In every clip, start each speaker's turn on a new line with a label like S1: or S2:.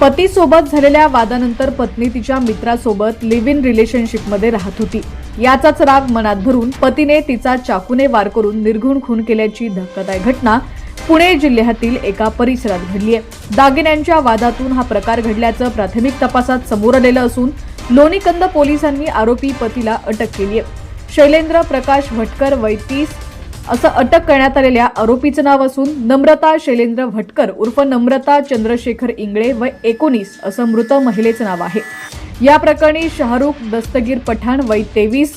S1: पतीसोबत झालेल्या वादानंतर पत्नी तिच्या मित्रासोबत लिव्ह इन रिलेशनशिपमध्ये राहत होती. याचाच राग मनात भरून पतीने तिचा चाकूने वार करून निर्घुण खून केल्याची धक्कादायक घटना पुणे जिल्ह्यातील एका परिसरात घडली आहे. दागिन्यांच्या वादातून हा प्रकार घडल्याचं प्राथमिक तपासात समोर आलेलं असून लोणीकंद पोलिसांनी आरोपी पतीला अटक केली आहे. शैलेंद्र प्रकाश भटकर वय तीस असं अटक करण्यात आलेल्या आरोपीचं नाव असून नम्रता शैलेंद्र भटकर उर्फ नम्रता चंद्रशेखर इंगळे व एकोणीस असं मृत महिलेचं नाव आहे. या प्रकरणी शाहरुख दस्तगीर पठाण वय तेवीस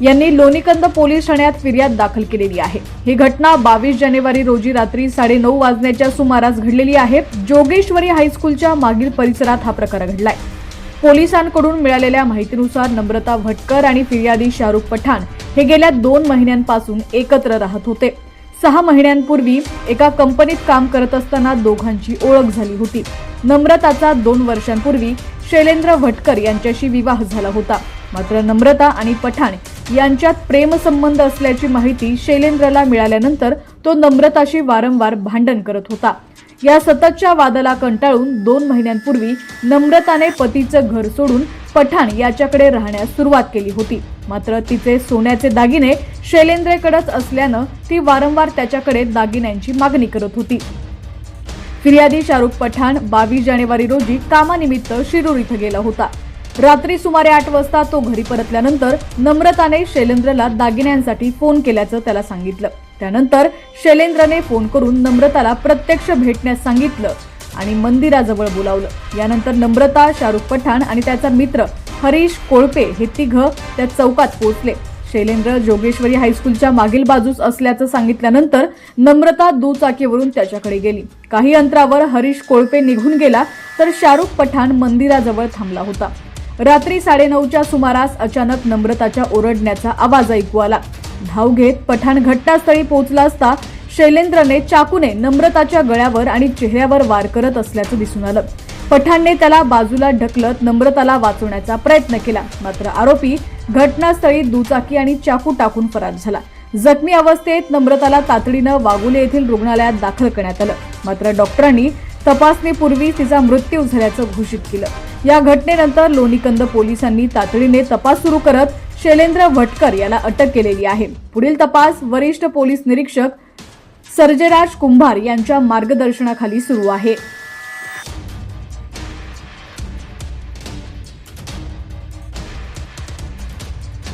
S1: यांनी लोणीकंद पोलीस ठाण्यात फिर्याद दाखल केलेली आहे. ही घटना बावीस जानेवारी रोजी रात्री साडेनऊ वाजण्याच्या सुमारास घडलेली आहे. जोगेश्वरी हायस्कूलच्या मागील परिसरात हा प्रकार घडलाय. पोलिसांकडून मिळालेल्या माहितीनुसार नम्रता भटकर आणि फिर्यादी शाहरुख पठाण हे गेल्या दोन महिन्यांपासून एकत्र राहत होते. सहा महिन्यांपूर्वी एका कंपनीत काम करत असताना दोघांची ओळख झाली होती. नम्रताचा दोन वर्षांपूर्वी शैलेंद्र भटकर यांच्याशी विवाह झाला होता. मात्र नम्रता आणि पठाण यांच्यात प्रेमसंबंध असल्याची माहिती शैलेंद्रला मिळाल्यानंतर तो नम्रताशी वारंवार भांडण करत होता. या सततच्या वादाला कंटाळून दोन महिन्यांपूर्वी नम्रताने पतीचं घर सोडून पठाण याच्याकडे राहण्यास सुरुवात केली होती. मात्र तिचे सोन्याचे दागिने शैलेंद्रेकडेच असल्यानं ती वारंवार त्याच्याकडे दागिन्यांची मागणी करत होती. फिर्यादी शाहरुख पठाण बावीस जानेवारी रोजी कामानिमित्त शिरूर इथं गेला होता. रात्री सुमारे आठ वाजता तो घरी परतल्यानंतर नम्रताने शैलेंद्रला दागिन्यांसाठी फोन केल्याचं त्याला सांगितलं. त्यानंतर शैलेंद्रने फोन करून नम्रताला प्रत्यक्ष भेटण्यास सांगितलं आणि मंदिराजवळ बोलावलं. यानंतर नम्रता शाहरुख पठाण आणि त्याचा मित्र हरीश कोळपे हे तिघं त्या चौकात पोहोचले. शैलेंद्र जोगेश्वरी हायस्कूलच्या मागील बाजूस असल्याचं सांगितल्यानंतर नम्रता दुचाकीवरून त्याच्याकडे गेली. काही अंतरावर हरीश कोळपे निघून गेला तर शाहरुख पठाण मंदिराजवळ थांबला होता. रात्री साडेनऊच्या सुमारास अचानक नम्रताच्या ओरडण्याचा आवाज ऐकू आला. धाव घेत पठाण घटनास्थळी पोहोचला असता शैलेंद्रने चाकूने नम्रताच्या गळ्यावर आणि चेहऱ्यावर वार करत असल्याचं दिसून आलं. पठाणने त्याला बाजूला ढकलत नम्रताला वाचवण्याचा प्रयत्न केला. मात्र आरोपी घटनास्थळी दुचाकी आणि चाकू टाकून फरार झाला. जखमी अवस्थेत नम्रताला तातडीनं वागुले येथील रुग्णालयात दाखल करण्यात आलं. मात्र डॉक्टरांनी तपासणीपूर्वी तिचा मृत्यू झाल्याचं घोषित केलं. या घटनेनंतर लोणीकंद पोलिसांनी तातडीने तपास सुरू करत शैलेंद्र भटकर याला अटक केलेली आहे. पुढील तपास वरिष्ठ पोलीस निरीक्षक सर्जराज कुंभार यांच्या मार्गदर्शनाखाली सुरू आहे.